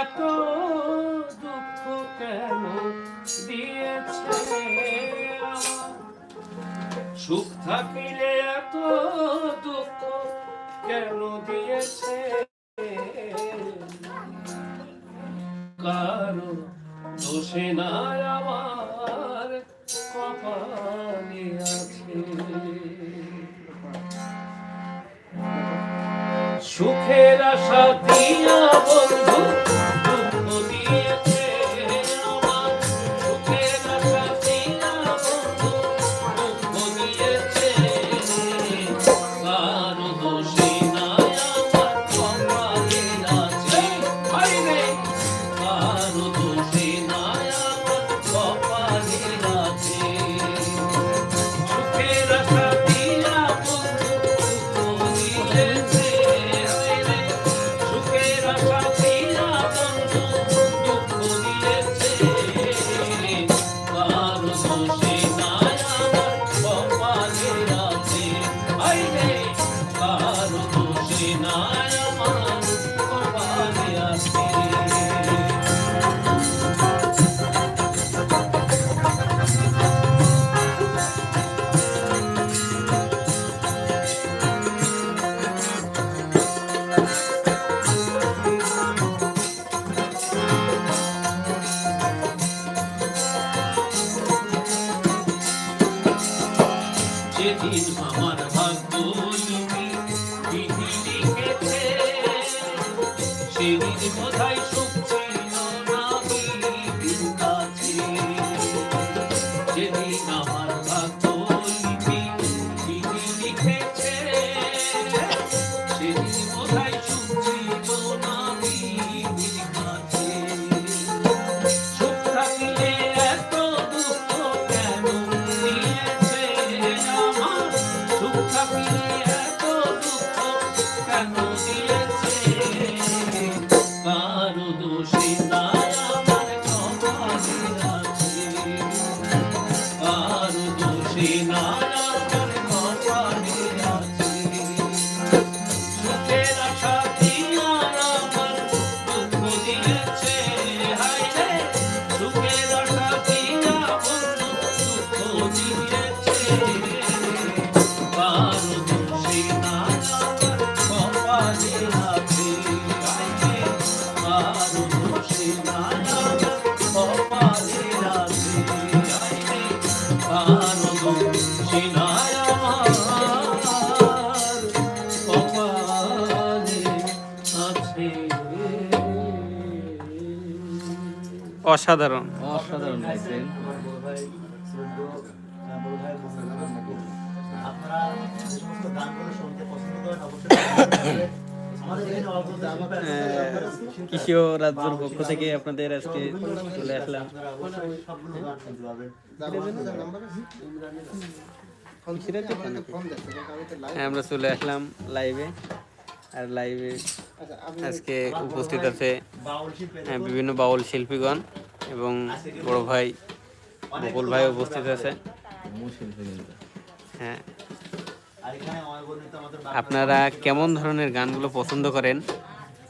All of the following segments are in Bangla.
এত দুঃখ কেন দিয়েছে? সুখ থাকিলে এত দুঃখ কেন দিয়েছে? কারও দোষে নাই আমার কপালে আছে। সুখের আশা দিয়া বন্ধু সেদিন বোধহয় অসাধারণ। অসাধারণ গাইছেন আপনারা যে সমস্ত গানগুলো শুনতে পছন্দ করেন অবশ্যই আমাদের এখানে রাজ্যের পক্ষ থেকে আপনাদের আজকে চলে আসলাম। হ্যাঁ, আমরা চলে আসলাম লাইভে আর লাইভে আজকে উপস্থিত আছে হ্যাঁ, বিভিন্ন বাউল শিল্পীগণ। এবং বড় ভাই বকুল ভাই উপস্থিত আছে। হ্যাঁ। আপনারা কেমন ধরনের গানগুলো পছন্দ করেন?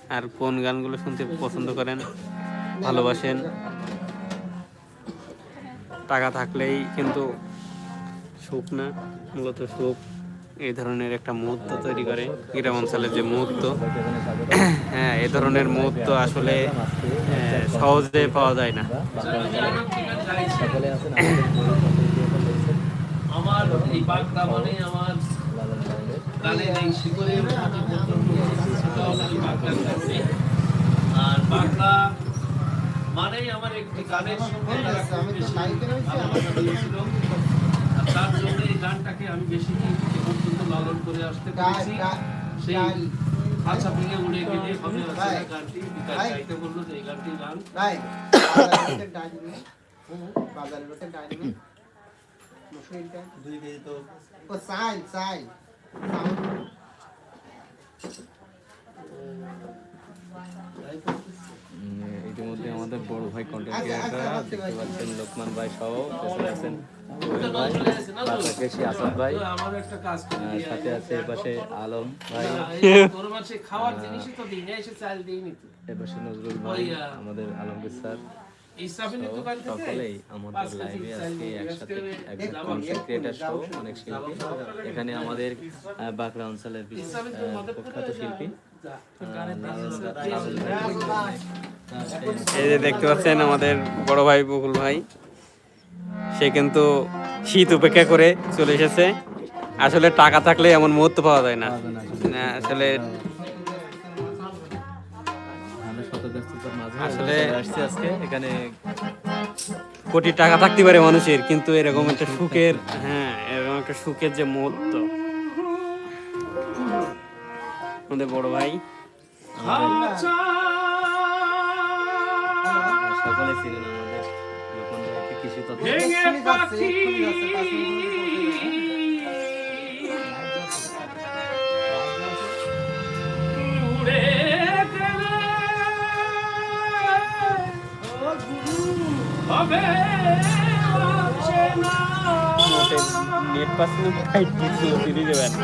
আর কোন গানগুলো শুনতে পছন্দ করেন? ভালোবাসেন। টাকা থাকলেই কিন্তু সুখ না, মূলত সুখ। এই ধরনের একটা মুহূর্ত তৈরি করে। গ্রাম অঞ্চলের যে মুহূর্ত। হ্যাঁ এ ধরনের মুহূর্ত আসলে সহজে পাওয়া যায় না। আমার এই বাগদা মানে আমার এই আর মানেই আমার একটি গানের সঙ্গে খুব বেশি ভালোবাসা ছিল। আর তার জন্য এই গানটাকে আমি বেশি দিন এ পর্যন্ত লালন করে আসতে পেরেছি। সেই আচ্ছা ভেঙে উড়ে গেলে হবে হচ্ছে না গানটি? বিকাশ গাইতে বলল যে এই গানটি গান। ভাই বাজারের লোকের ডাইনি। বাজারের লোকের ডাইনি। মুসুরিটা দুই কেজি তো। ও চাই চাই সাউন্ড। উম, ইতিমধ্যে আমাদের বড় ভাই কন্টেন্ট আচ্ছা, আচ্ছা, ক্রিয়েটার আচ্ছা, দেখতে পাচ্ছেন লোকমান ভাই সহ আছেন সাথে আছে এপাশে ভাই। আমাদের আলমগীর স্যার সকলেই একসাথে একজন অনেক শিল্পী। এখানে আমাদের বাঁকড়া অঞ্চলের বিখ্যাত শিল্পী। এই যে দেখতে পাচ্ছেন আমাদের বড় ভাই বকুল ভাই। সে কিন্তু শীত উপেক্ষা করে চলে এসেছে। আসলে টাকা থাকলে এমন মুহূর্ত পাওয়া যায় না। আসলে আসলে এখানে কোটি টাকা থাকতে পারে মানুষের, কিন্তু এরকম একটা সুখের হ্যাঁ এরকম একটা সুখের যে মুহূর্ত। আমাদের বড় ভাই। আচ্ছা। সকলে ছিলেন আমাদের লোকন ভাইকে কিছু নেট পাস ফাইট দিচ্ছিল সিরিজে ব্যাট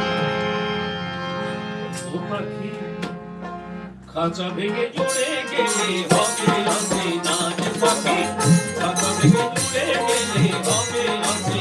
পাখি খাঁচা ভেঙে উড়ে গেলে হবে হবে নাচ পাখি। খাঁচা ভেঙে উড়ে গেলে হবে হবে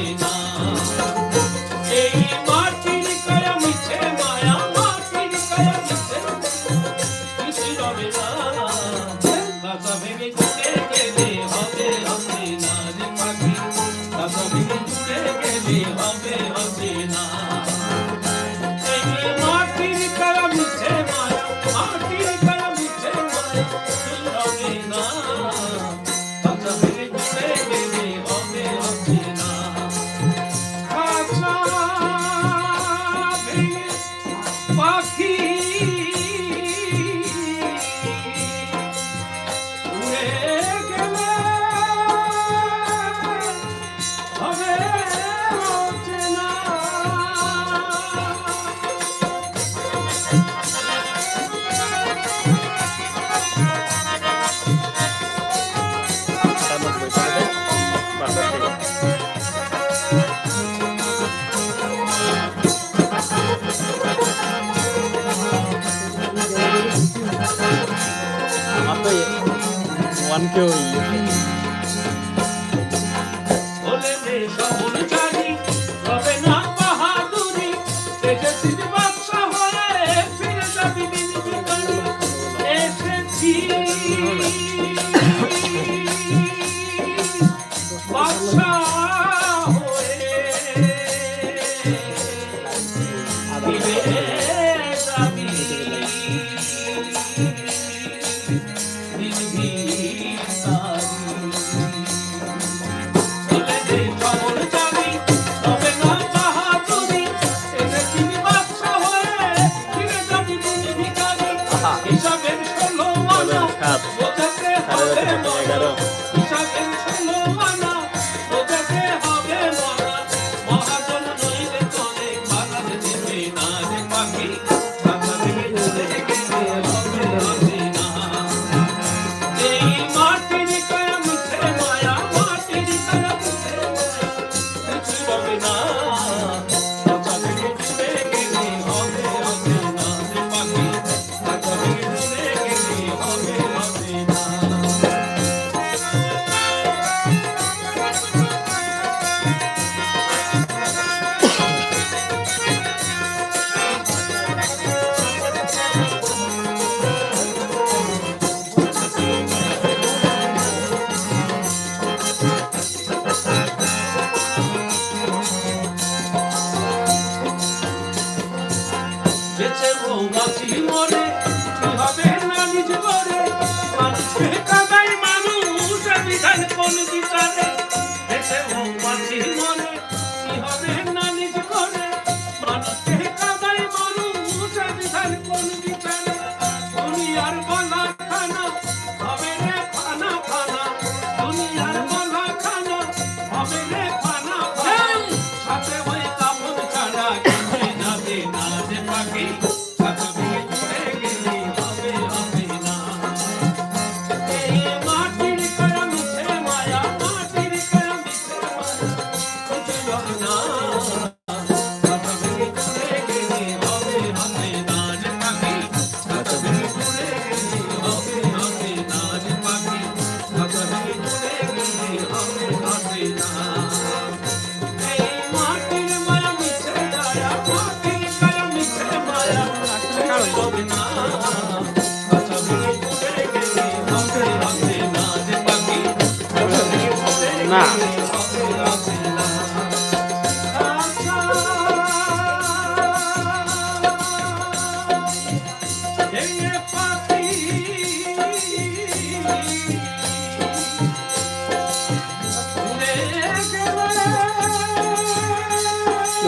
না।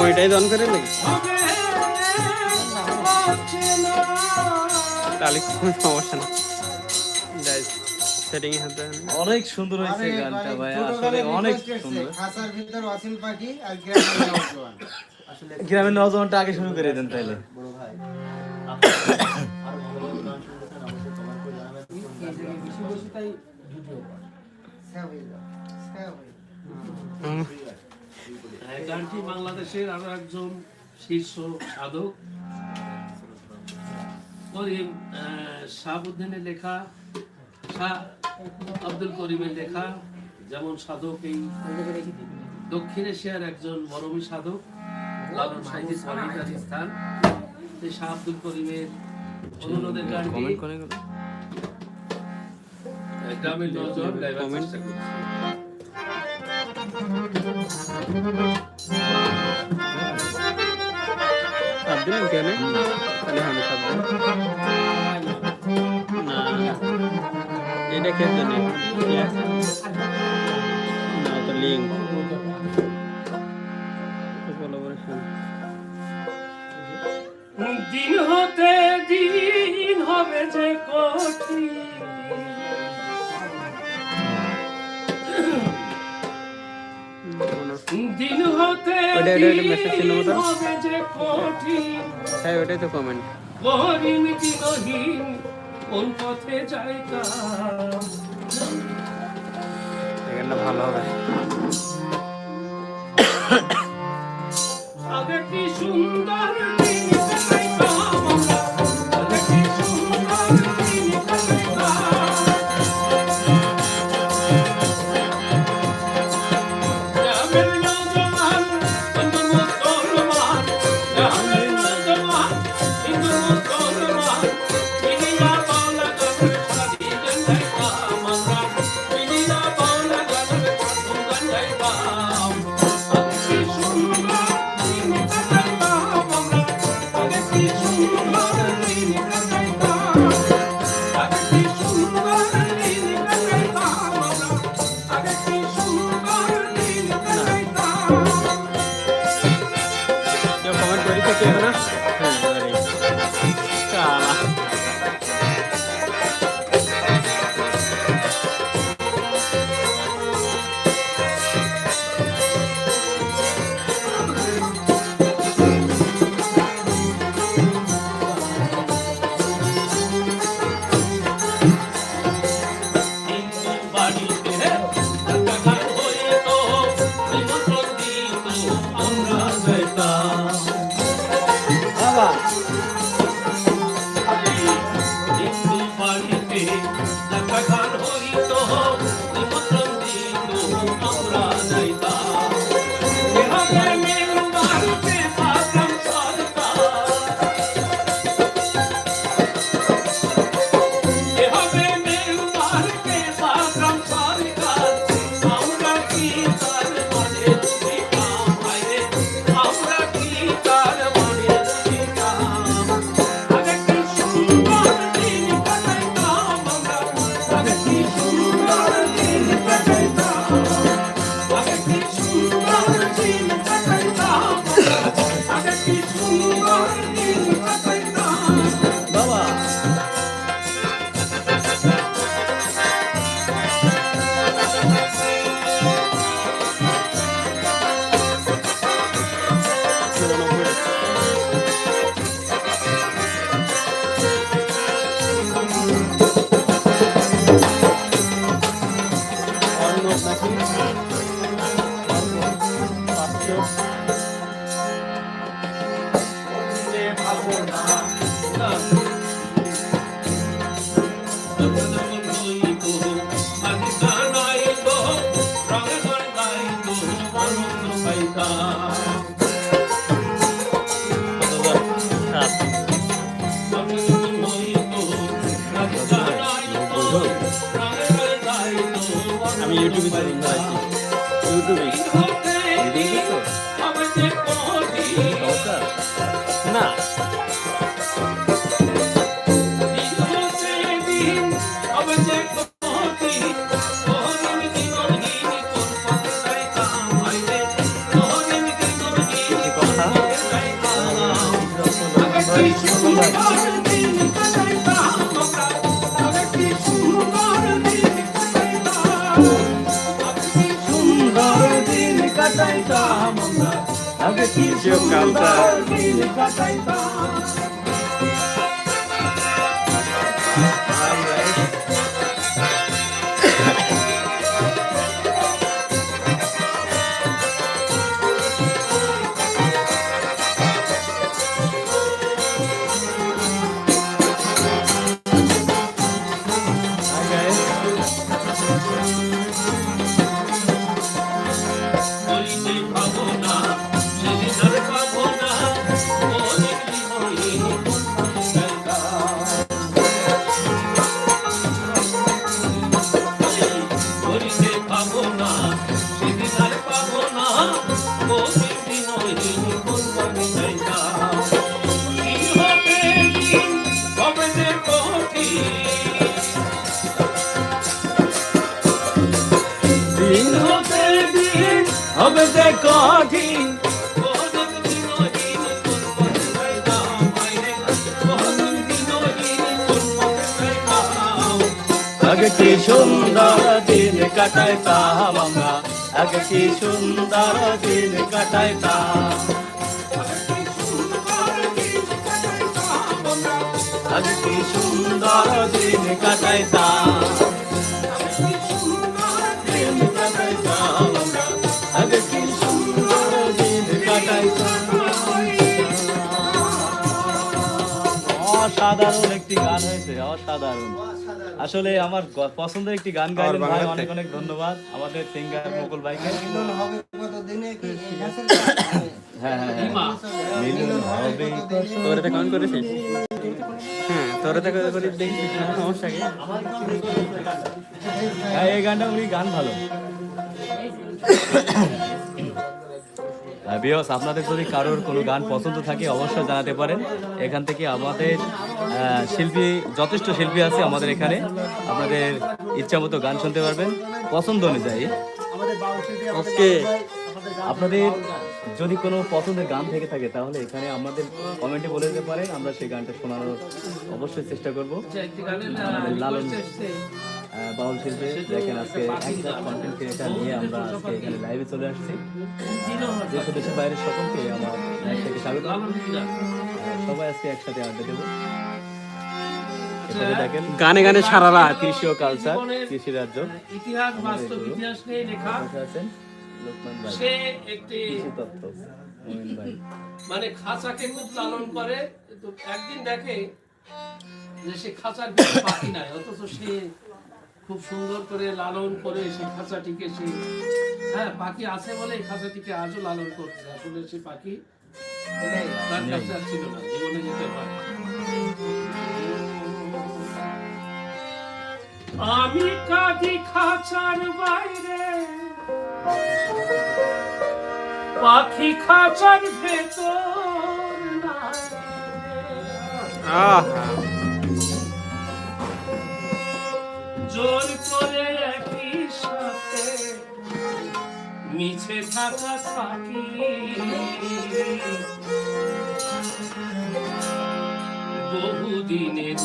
ওইটাই দন করে নাকি? তাহলে কোনো সমস্যা না সেটিং এ হাতে অনেক সুন্দর হয়েছে গানটা মানে ভাই আসলে অনেক সুন্দর খাঁচার ভিতর অসিল পাখি আর গ্রামের নওজোয়ান। আসলে গ্রামের নজওয়ানটা আগে শুরু করে দেন তাইলে বড় ভাই ভালো গান অবশ্যই জানাবেন গানটা বেশি বসে তাই ভিডিও কর স্যার হয়ে যাও স্যার হয়ে যাও। হুম, এই গানটি বাংলাদেশের আরও একজন শীর্ষ সাধক করিম শাহাবুদ্দিনের লেখা শাহ আব্দুল করিমের লেখা যেমন সাধক এই। দক্ষিণ এশিয়ার একজন মরমী সাধক লালন সাহিত্যের অধিকারী স্থান সেই শাহ আব্দুল করিমের অনুরোধের গানটি কমেন্ট করে গেল। আহ, গ্রামের নজর গাইবার চেষ্টা করছি। সাত কেন? তাহলে আমি এটা কে জানে না তো লিঙ্ক কোলাবোরেশন দিন হতে দিন হবে যে কঠিন। দিন হতে দিন হবে যে কঠিন। হ্যাঁ ওটাই তো কমেন্ট করিম দিনহীন। কোন পথে যাইতা এখানটা ভালো হবে। আগে কি সুন্দর গান সমস্যা আগে কি কি সুন্দর দিন কাটাইতাম আগে কি সুন্দর দিন কাটাইতাম দিন কাটাইতাম আমরা। আগে কি সুন্দর দিন কাটাইতাম অসাধারণ একটি গান হয়েছে, অসাধারণ। আসলে আমার পছন্দের একটি গান গাইলেন ভাই অনেক অনেক ধন্যবাদ। আমাদের সিঙ্গার মুকুল ভাইকে? হ্যাঁ হ্যাঁ হ্যাঁ। মিলন হবে। তোরে তো কমেন্ট করেছিস হ্যাঁ তোরে তো করে দেখিস সমস্যা কি? হ্যাঁ এই গানটা উনি গান ভালো। বিয়স আপনাদের যদি কারোর কোনো গান পছন্দ থাকে অবশ্যই জানাতে পারেন। এখান থেকে আমাদের শিল্পী যথেষ্ট শিল্পী আছে আমাদের এখানে। আপনাদের ইচ্ছা মতো গান শুনতে পারবেন। পছন্দ অনুযায়ী। ওকে আপনাদের যদি কোনো পছন্দের গান থেকে থাকে তাহলে এখানে আমাদের কমেন্টে বলে দিতে পারেন। আমরা সেই গানটা শোনানোর অবশ্যই চেষ্টা করব। আমাদের লালন বাউল শিল্পে দেখেন আজকে একটা কন্টেন্ট ক্রিয়েটার নিয়ে আমরা আজকে এখানে লাইভে চলে আসছি। দেশ দেশের বাইরের সকলকে আমার লাইভ থেকে স্বাগত। সবাই আজকে একসাথে আড্ডা দেবো। গানে গানে সারা রাত কৃষি ও কালচার কৃষি রাজ্য ইতিহাস বাস্তব ইতিহাস নিয়ে লেখা। আছেন লোকমান ভাই। সে একটি কৃষি তত্ত্ব মানে খাঁচাকে খুব লালন করে। একদিন দেখে যে সে খাঁচার পাখি নাই অথচ সে খুব সুন্দর করে লালন করে সেই খাঁচাটিকে সে হ্যাঁ পাখি আছে বলে এই খাঁচাটিকে আজও লালন করছে। আসলে সে পাখি তার কাছে আর ছিল না জীবনে যেতে পারে। আমি কাঁদি খাঁচার বাইরে পাখি খাঁচার ভেতর। আহা। জোর করে একই সাথে মিছে থাকা থাকি। বহুদিনের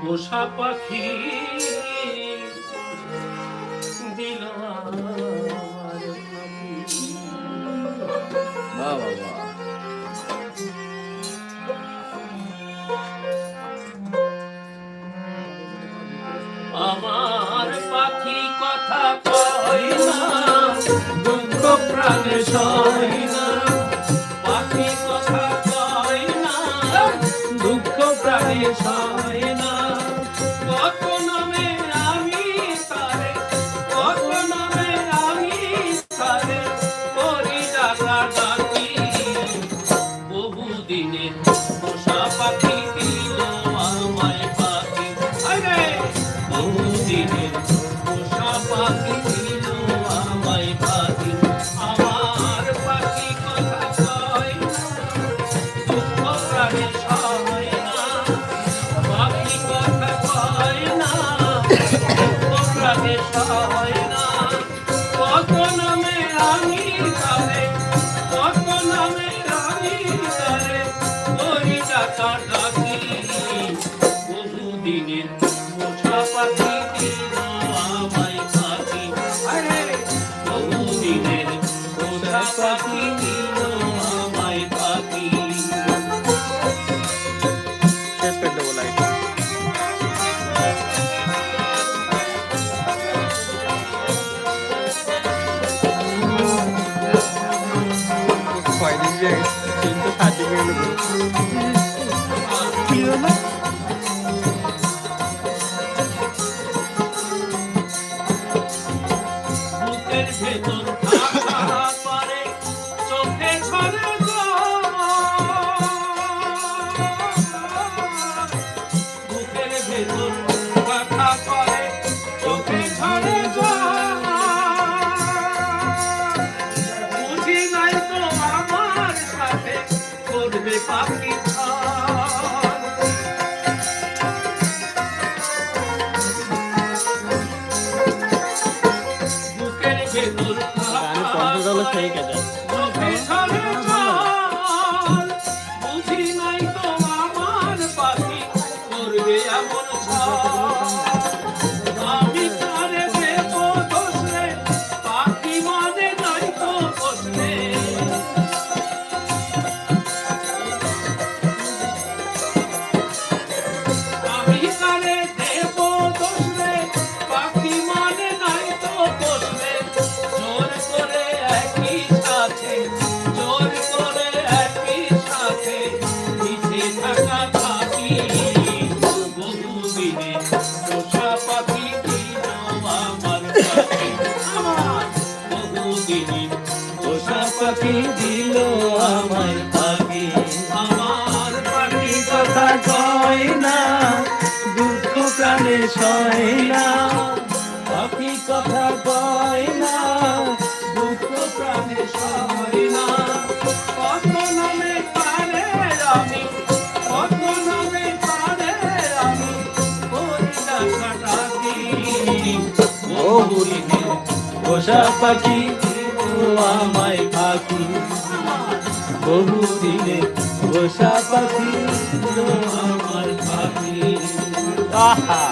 পোষা পাখি প্রাণে সই হবে সহায় together. পোষা পাখি আমায় পাখি। বহুদিনে পোষা পাখি আমার পাখি। আহা!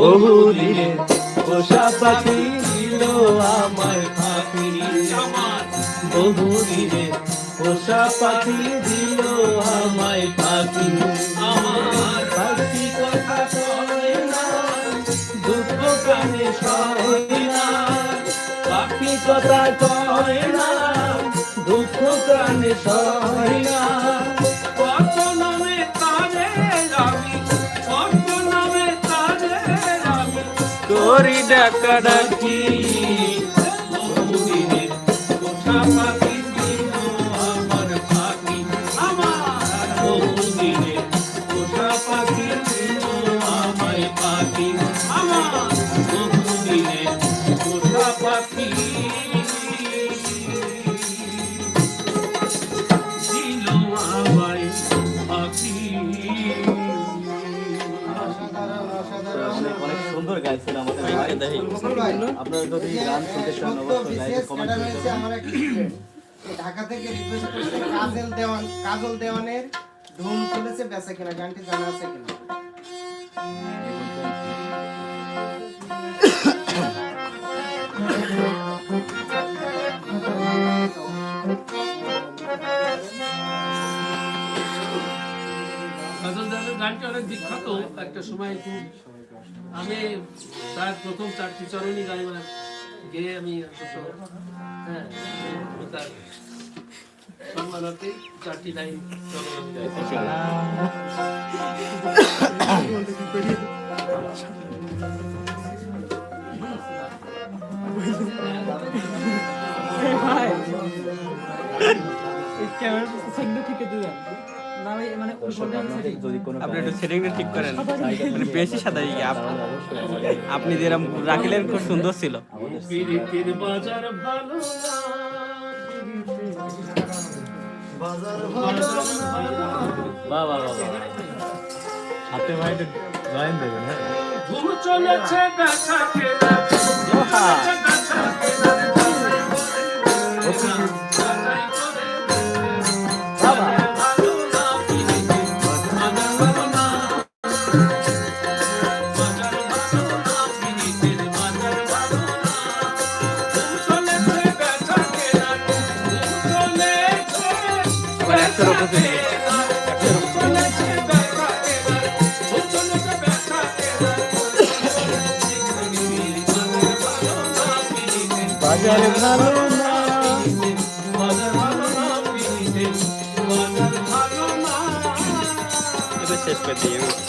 বহু দিনে পোষা পাখি দিল আমায় পাখি বহু দিনে পোষা পাখি দিল আমায় পাখি আমার পাখি কথা কয় না, দুঃখ কানে সয় না, পাখি কথা কয় না, দুঃখ কানে সয় না। Florida kadang জন্য ঢাকা থেকে রিকোয়েস্ট করছে কাজল দেওয়ান কাজল দেওয়ানের ধুম চলেছে বেচা কিনা গানটি জানা আছে কিনা? গানটি অনেক বিখ্যাত। একটা সময় আমি তার প্রথম চারটি চরণী গান মানে গেয়ে আমি হ্যাঁ তার সম্মানার্থে চারটি লাইন চরণ আমি গাইতে কোনো আপনি একটু সেটিংটা ঠিক করেন। মানে বেশি সাদা আপনি যেরকম রাখিলেন খুব সুন্দর ছিল। হাতে ভাইটা জয়েন দেবেন হ্যাঁ। বাজারে ভালো না এটা শেষ করে আমি।